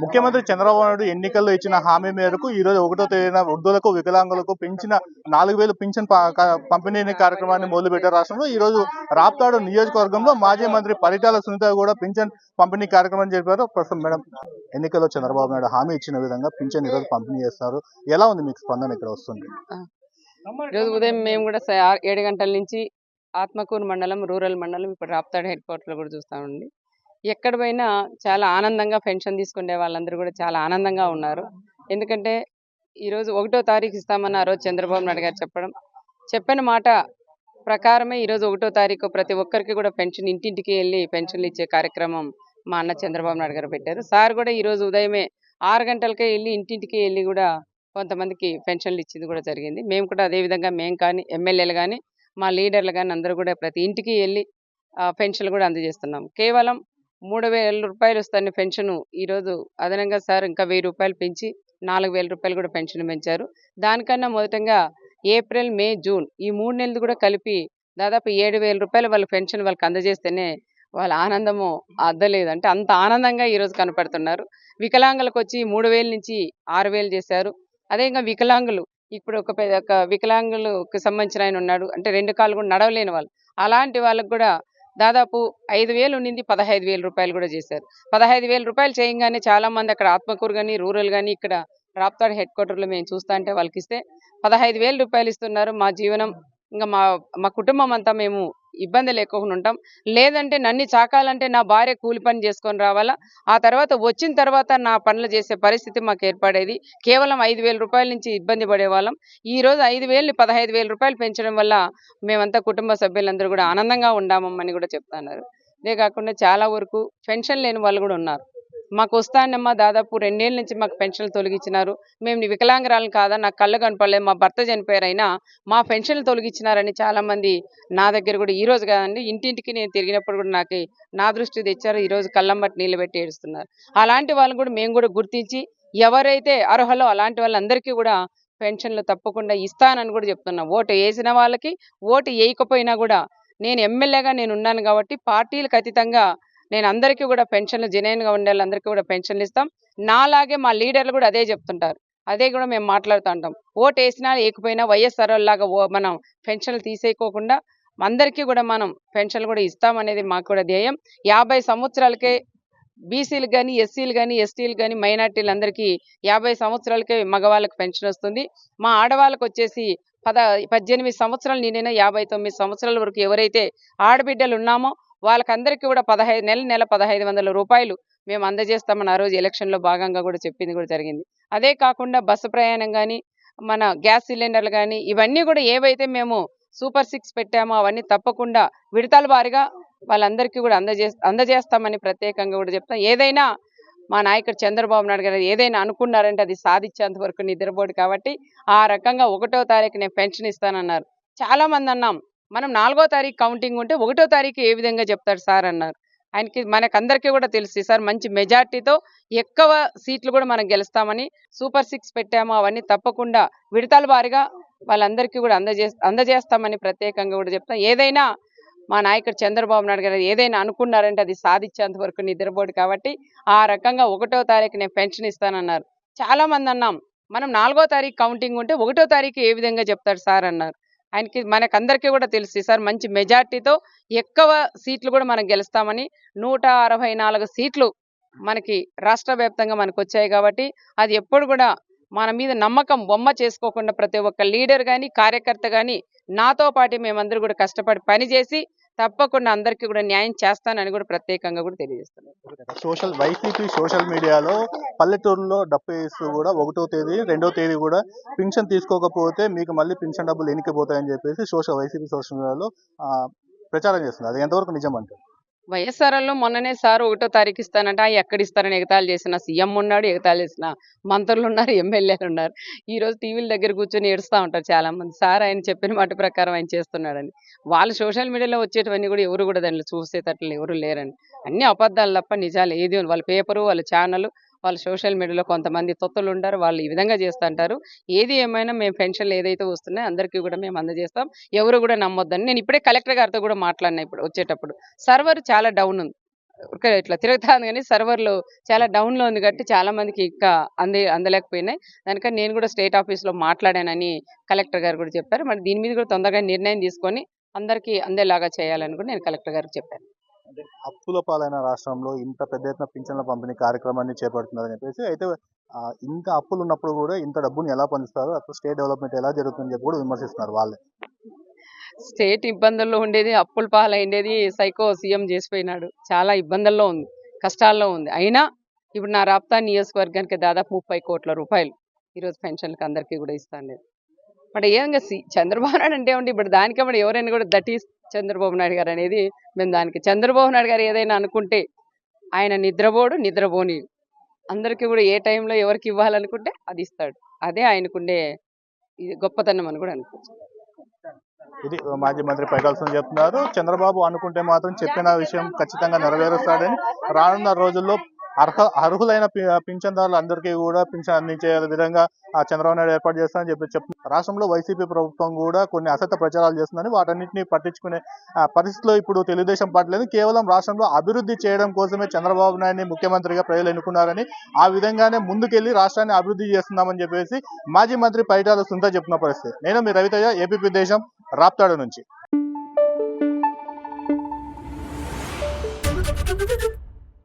ముఖ్యమంత్రి చంద్రబాబు నాయుడు ఎన్నికల్లో ఇచ్చిన హామీ మేరకు ఈ రోజు ఒకటో తేదీన వృద్ధులకు వికలాంగులకు పెంచిన నాలుగు వేలు పింఛన్ పంపిణీ కార్యక్రమాన్ని మొదలుపెట్టారు రాష్ట్రంలో. ఈ రోజు రాప్తాడు నియోజకవర్గంలో మాజీ మంత్రి పరిటాల సునీత కూడా పింఛన్ పంపిణీ కార్యక్రమం జరిపారు ప్రస్తుతం మేడం ఎన్నికల్లో చంద్రబాబు నాయుడు హామీ ఇచ్చిన విధంగా పింఛన్ ఈ రోజు పంపిణీ చేస్తారు. ఎలా ఉంది మీకు స్పందన ఇక్కడ వస్తుంది? ఈరోజు ఉదయం మేము కూడా ఏడు గంటల నుంచి ఆత్మకూరు మండలం రూరల్ మండలం ఇప్పుడు రాప్తాడు హెడ్ క్వార్టర్లో కూడా చూస్తామండి. ఎక్కడ పోయినా చాలా ఆనందంగా పెన్షన్ తీసుకునే వాళ్ళందరూ కూడా చాలా ఆనందంగా ఉన్నారు. ఎందుకంటే ఈరోజు ఒకటో తారీఖు ఇస్తామని ఆ రోజు చంద్రబాబు నాయుడు గారు చెప్పడం చెప్పిన మాట ప్రకారమే ఈరోజు ఒకటో తారీఖు ప్రతి ఒక్కరికి కూడా పెన్షన్ ఇంటింటికి వెళ్ళి పెన్షన్లు ఇచ్చే కార్యక్రమం మా అన్న చంద్రబాబు నాయుడు గారు పెట్టారు. సార్ కూడా ఈరోజు ఉదయమే ఆరు గంటలకే వెళ్ళి ఇంటింటికి వెళ్ళి కూడా కొంతమందికి పెన్షన్లు ఇచ్చింది కూడా జరిగింది. మేము కూడా అదే విధంగా మేము కానీ ఎమ్మెల్యేలు కానీ మా లీడర్లు కానీ అందరూ కూడా ప్రతి ఇంటికి వెళ్ళి పెన్షన్లు కూడా అందజేస్తున్నాం. కేవలం మూడు వేల రూపాయలు వస్తున్న పెన్షన్. ఈరోజు అదనంగా సార్ ఇంకా వెయ్యి రూపాయలు పెంచి నాలుగు వేల రూపాయలు కూడా పెన్షన్ పెంచారు. దానికన్నా మొదటంగా ఏప్రిల్ మే జూన్ ఈ మూడు నెలలు కూడా కలిపి దాదాపు ఏడు వేల రూపాయలు వాళ్ళ పెన్షన్ వాళ్ళకి అందజేస్తేనే వాళ్ళ ఆనందము అద్దలేదు. అంటే అంత ఆనందంగా ఈరోజు కనపడుతున్నారు. వికలాంగులకు వచ్చి మూడు వేల నుంచి ఆరు వేలు చేశారు. అదే ఇంకా వికలాంగులు ఇప్పుడు ఒక పెద్ద ఒక వికలాంగులకు సంబంధించిన ఆయన ఉన్నాడు. అంటే రెండు కాళ్ళు కూడా నడవలేని వాళ్ళు. అలాంటి వాళ్ళకు కూడా దాదాపు ఐదు వేలు ఉండింది పదహైదు వేల రూపాయలు కూడా చేశారు. పదహైదు వేల రూపాయలు చేయగానే చాలా మంది అక్కడ ఆత్మకూరు కానీ రూరల్ కానీ ఇక్కడ రాప్తాడ్ హెడ్ క్వార్టర్లో మేము చూస్తా అంటే వాళ్ళకి ఇస్తే పదహైదు వేల రూపాయలు ఇస్తున్నారు మా జీవనం. ఇంకా మా మా కుటుంబం అంతా మేము ఇబ్బంది లేకుండా ఉంటాం. లేదంటే నన్ను చాకాలంటే నా భార్య కూలి పని చేసుకొని రావాలా? ఆ తర్వాత వచ్చిన తర్వాత నా పనులు చేసే పరిస్థితి మాకు ఏర్పడేది. కేవలం ఐదు వేల రూపాయల నుంచి ఇబ్బంది పడేవాళ్ళం. ఈ రోజు ఐదు వేలని పదహైదు వేల రూపాయలు పెంచడం వల్ల మేమంతా కుటుంబ సభ్యులందరూ కూడా ఆనందంగా ఉండామని కూడా చెప్తున్నారు. ఇదే కాకుండా చాలా వరకు పెన్షన్ లేని వాళ్ళు కూడా ఉన్నారు. మాకు వస్తానమ్మా దాదాపు రెండేళ్ళ నుంచి మాకు పెన్షన్లు తొలగించినారు. మేము వికలాంగరాలను వికలాంగురాలు కాదా? నాకు కళ్ళు కనపడలేదు. మా భర్త చనిపోయారైనా మా పెన్షన్లు తొలగించినారని చాలామంది నా దగ్గర కూడా ఈ రోజు కాదండి ఇంటింటికి నేను తిరిగినప్పుడు కూడా నాకు నా దృష్టి తెచ్చారు. ఈరోజు కళ్ళంబట్టి నీళ్ళు పెట్టి ఏడుస్తున్నారు. అలాంటి వాళ్ళని కూడా మేము కూడా గుర్తించి ఎవరైతే అర్హలో అలాంటి వాళ్ళందరికీ కూడా పెన్షన్లు తప్పకుండా ఇస్తానని కూడా చెప్తున్నా. ఓటు వేసిన వాళ్ళకి ఓటు వేయకపోయినా కూడా నేను ఎమ్మెల్యేగా నేను ఉన్నాను కాబట్టి పార్టీలకు అతీతంగా నేను అందరికీ కూడా పెన్షన్లు జెన్యున్గా ఉండే వాళ్ళందరికీ కూడా పెన్షన్లు ఇస్తాం. నాలాగే మా లీడర్లు కూడా అదే చెప్తుంటారు. అదే కూడా మేము మాట్లాడుతూ ఉంటాం. ఓటు వేసినా వేయకపోయినా వైఎస్ఆర్ లాగా ఓ మనం పెన్షన్లు తీసేయకోకుండా అందరికీ కూడా మనం పెన్షన్లు కూడా ఇస్తామనేది మాకు కూడా ధ్యేయం. యాభై సంవత్సరాలకే బీసీలు కానీ ఎస్సీలు కానీ ఎస్టీలు కానీ మైనార్టీలు అందరికీ యాభై సంవత్సరాలకే మగవాళ్ళకి పెన్షన్ వస్తుంది. మా ఆడవాళ్ళకి వచ్చేసి పద పద్దెనిమిది సంవత్సరాలు నిండిన యాభై తొమ్మిది సంవత్సరాల వరకు ఎవరైతే ఆడబిడ్డలు ఉన్నామో వాళ్ళకందరికీ కూడా పదహైదు నెల నెల పదహైదు వందల రూపాయలు మేము అందజేస్తామని ఆ రోజు ఎలక్షన్లో భాగంగా కూడా చెప్పింది కూడా జరిగింది. అదే కాకుండా బస్సు ప్రయాణం కానీ మన గ్యాస్ సిలిండర్లు కానీ ఇవన్నీ కూడా ఏవైతే మేము సూపర్ సిక్స్ పెట్టామో అవన్నీ తప్పకుండా విడతల వారిగా వాళ్ళందరికీ కూడా అందజే అందజేస్తామని ప్రత్యేకంగా కూడా చెప్తాం. ఏదైనా మా నాయకుడు చంద్రబాబు నాయుడు గారు ఏదైనా అనుకున్నారంటే అది సాధించేంత వరకు నిద్రపోడు కాబట్టి ఆ రకంగా ఒకటో తారీఖు నేను పెన్షన్ ఇస్తానన్నారు. చాలా మంది అన్నాం మనం నాలుగో తారీఖు కౌంటింగ్ ఉంటే ఒకటో తారీఖు ఏ విధంగా చెప్తాడు సార్ అన్నారు. ఆయనకి మనకందరికీ కూడా తెలుసు సార్ మంచి మెజార్టీతో ఎక్కువ సీట్లు కూడా మనం గెలుస్తామని సూపర్ సిక్స్ పెట్టాము అవన్నీ తప్పకుండా విడతల వారిగా వాళ్ళందరికీ కూడా అందజే అందజేస్తామని ప్రత్యేకంగా కూడా చెప్తాం. ఏదైనా మా నాయకుడు చంద్రబాబు నాయుడు గారు ఏదైనా అనుకున్నారంటే అది సాధించేంత వరకు నిద్రపోడు కాబట్టి ఆ రకంగా ఒకటో తారీఖు నేను పెన్షన్ ఇస్తానన్నారు. చాలా మంది అన్నాం మనం నాలుగో తారీఖు కౌంటింగ్ ఉంటే ఒకటో తారీఖు ఏ విధంగా చెప్తాడు సార్ అన్నారు. ఆయనకి మనకందరికీ కూడా తెలుసు సార్ మంచి మెజార్టీతో ఎక్కువ సీట్లు కూడా మనం గెలుస్తామని నూట అరవై నాలుగు సీట్లు మనకి రాష్ట్ర వ్యాప్తంగా మనకు వచ్చాయి కాబట్టి అది ఎప్పుడు కూడా మన మీద నమ్మకం బొమ్మ చేసుకోకుండా ప్రతి ఒక్క లీడర్ కానీ కార్యకర్త కానీ నాతో పాటు మేమందరూ కూడా కష్టపడి పనిచేసి తప్పకుండా అందరికీ కూడా న్యాయం చేస్తానని కూడా ప్రత్యేకంగా కూడా తెలియజేస్తున్నాను. సోషల్ వైసీపీ సోషల్ మీడియాలో పల్లెటూరులో డబ్బు వేస్తూ కూడా ఒకటో తేదీ రెండో తేదీ కూడా పింఛన్ తీసుకోకపోతే మీకు మళ్ళీ పింఛన్ డబ్బులు ఎన్నికపోతాయని చెప్పేసి సోషల్ వైసీపీ సోషల్ మీడియాలో ప్రచారం చేస్తుంది అది ఎంతవరకు నిజం అంటే వైఎస్ఆర్ఎల్లో మొన్ననే సార్ ఒకటో తారీఖు ఇస్తానంటే ఆ ఎక్కడ ఇస్తారని ఎగతాళి చేసిన సీఎం ఉన్నాడు ఎగతాలు చేసిన మంత్రులు ఉన్నారు ఎమ్మెల్యేలు ఉన్నారు. ఈ రోజు టీవీల దగ్గర కూర్చొని ఏడుస్తూ ఉంటారు చాలామంది. సార్ ఆయన చెప్పిన మాట ప్రకారం ఆయన చేస్తున్నాడని. వాళ్ళు సోషల్ మీడియాలో వచ్చేటివన్నీ కూడా ఎవరు కూడా దాంట్లో చూసేటట్లు ఎవరు లేరండి అన్ని అబద్ధాలు తప్ప నిజాలు ఏది వాళ్ళు వాళ్ళ పేపరు వాళ్ళ ఛానల్ వాళ్ళు సోషల్ మీడియాలో కొంతమంది తొత్తులు ఉంటారు వాళ్ళు ఈ విధంగా చేస్తుంటారు. ఏది ఏమైనా మేము పెన్షన్లు ఏదైతే వస్తున్నాయో అందరికీ కూడా మేము అందజేస్తాం. ఎవరు కూడా నమ్మొద్దని. నేను ఇప్పుడే కలెక్టర్ గారితో కూడా మాట్లాడినా ఇప్పుడు వచ్చేటప్పుడు. సర్వర్ చాలా డౌన్ ఉంది. ఇట్లా తిరుగుతాను కానీ సర్వర్లు చాలా డౌన్లో ఉంది కాబట్టి చాలా మందికి ఇంకా అందే అందలేకపోయినాయి. దానికని నేను కూడా స్టేట్ ఆఫీస్లో మాట్లాడానని కలెక్టర్ గారు కూడా చెప్పారు. మరి దీని మీద కూడా తొందరగా నిర్ణయం తీసుకొని అందరికీ అందేలాగా చేయాలని కూడా నేను కలెక్టర్ గారికి చెప్పాను. అంటే అప్పుల పాలైన రాష్ట్రంలో ఇంత పెద్ద ఎత్తున పింఛన్ల పంపిణీ కార్యక్రమాన్ని చేపడుతున్నారని చెప్పేసి అయితే ఇంత అప్పులు ఉన్నప్పుడు కూడా ఇంత డబ్బును ఎలా పొందుతారు అసలు స్టేట్ డెవలప్మెంట్ ఎలా జరుగుతుందని చెప్పి కూడా విమర్శిస్తున్నారు వాళ్ళే. స్టేట్ ఇబ్బందుల్లో ఉండేది అప్పుల పాలైండేది సైకో సీఎం చేసిపోయినాడు. చాలా ఇబ్బందుల్లో ఉంది కష్టాల్లో ఉంది. అయినా ఇప్పుడు నా రాప్తా నియోజకవర్గానికి దాదాపు ముప్పై కోట్ల రూపాయలు ఈరోజు పెన్షన్లకు అందరికీ కూడా ఇస్తాను మరి ఏంగా సి చంద్రబాబు నాయుడు అంటే ఇప్పుడు దానికే ఎవరైనా కూడా దట్ ఈస్ చంద్రబాబు నాయుడు గారు అనేది మేము దానికి చంద్రబాబు నాయుడు గారు ఏదైనా అనుకుంటే ఆయన నిద్రపోడు నిద్రపోని. అందరికీ కూడా ఏ టైంలో ఎవరికి ఇవ్వాలనుకుంటే అది ఇస్తాడు. అదే ఆయనకుండే గొప్పతనం అని కూడా అనుకోవచ్చు. ఇది మాజీ మంత్రి పైకల్సం చెప్తున్నారు చంద్రబాబు అనుకుంటే మాత్రం చెప్పిన విషయం ఖచ్చితంగా నెరవేరుస్తాడని రానున్న రోజుల్లో అర్హ అర్హులైన పింఛన్దారులు అందరికీ కూడా పింఛన్ అందించే విధంగా ఆ చంద్రబాబు నాయుడు ఏర్పాటు చేస్తానని చెప్పి చెప్పి రాష్ట్రంలో వైసీపీ ప్రభుత్వం కూడా కొన్ని అసత్య ప్రచారాలు చేస్తుందని వాటన్నిటిని పట్టించుకునే పరిస్థితిలో ఇప్పుడు తెలుగుదేశం పార్టీ లేదు. కేవలం రాష్ట్రంలో అభివృద్ధి చేయడం కోసమే చంద్రబాబు నాయుడిని ముఖ్యమంత్రిగా ప్రజలు ఎన్నుకున్నారని ఆ విధంగానే ముందుకెళ్ళి రాష్ట్రాన్ని అభివృద్ధి చేస్తున్నామని చెప్పేసి మాజీ మంత్రి పైటాల సుందర్ చెప్తున్న పరిస్థితి. నేను మీ రవితయ్య ఏపీ దేశం రాప్తాడు నుంచి.